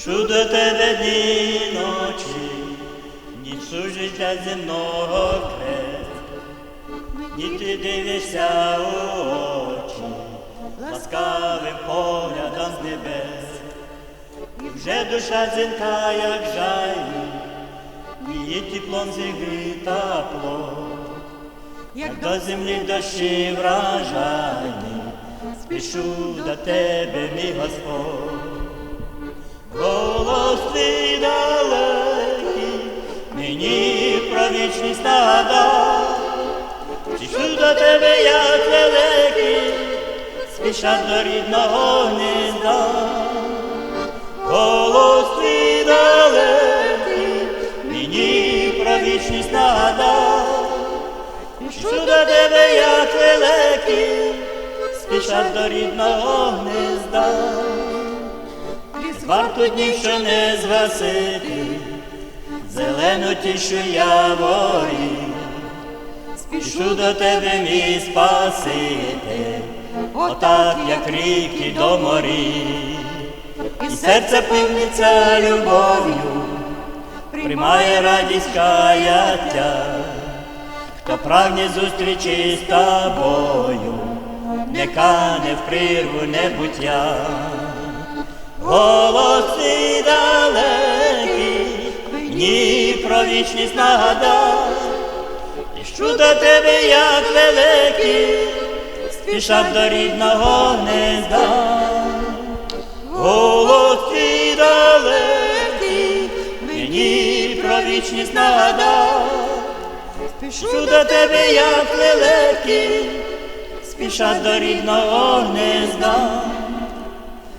Що до тебе дні ночі, нічу життя земного крест, ні ти дивишся у очі, ласкавим поглядом з небес, вже душа зінка, як жайні, її теплом зігріта плоть. Як до землі дощі вражайні, спішу до тебе, мій Господь. Голос твій далекий, мені про вічність нагадав, спішу до тебе, як великий, спішать до рідного гнізда. Голос твій далекий, мені про вічність нагадав, Пішу до тебе, як великий, спішать до рідного гнезда. Варту днів, що не згасити, зелену тішу яворі. Спішу до тебе, мій спаситель, отак, як ріки до морі. І серце пивниться любов'ю, приймає радість каяття. Хто прагне зустрічі з тобою, не кане в прірву небуття. Голос твій далекий, мені про вічність нагадав, Пішу до тебе, як великий, спішать до рідного гнезда. Голос твій далекий, мені про вічність нагадав. Спішу до тебе, як великий, спішать до рідного гнезда.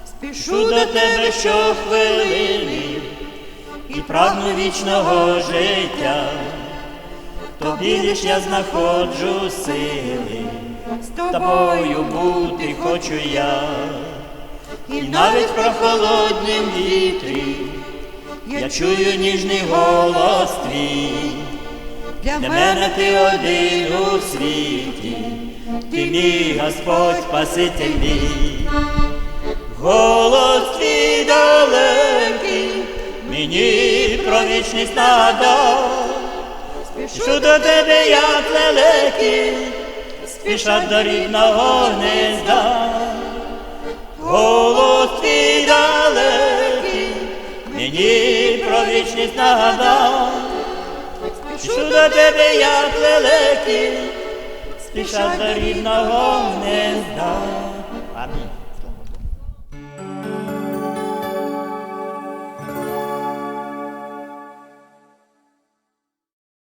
Спішу до тебе щохвилини і прагну вічного життя. Тобі лиш я знаходжу сили, з тобою бути хочу я. І навіть в прохолоднім вітрі я чую ніжний голос твій. Для мене ти один у світі, ти мій Господь Спаситель мій. Голос твій далекий, мені про вічність нагадав. Спішу до тебе, як великий, спішать до рідного гнезда. Голос твій далекий, мені про вічність нагадав. Що до тебе, як лелеки, спішать за рідного не гнезда. Амінь.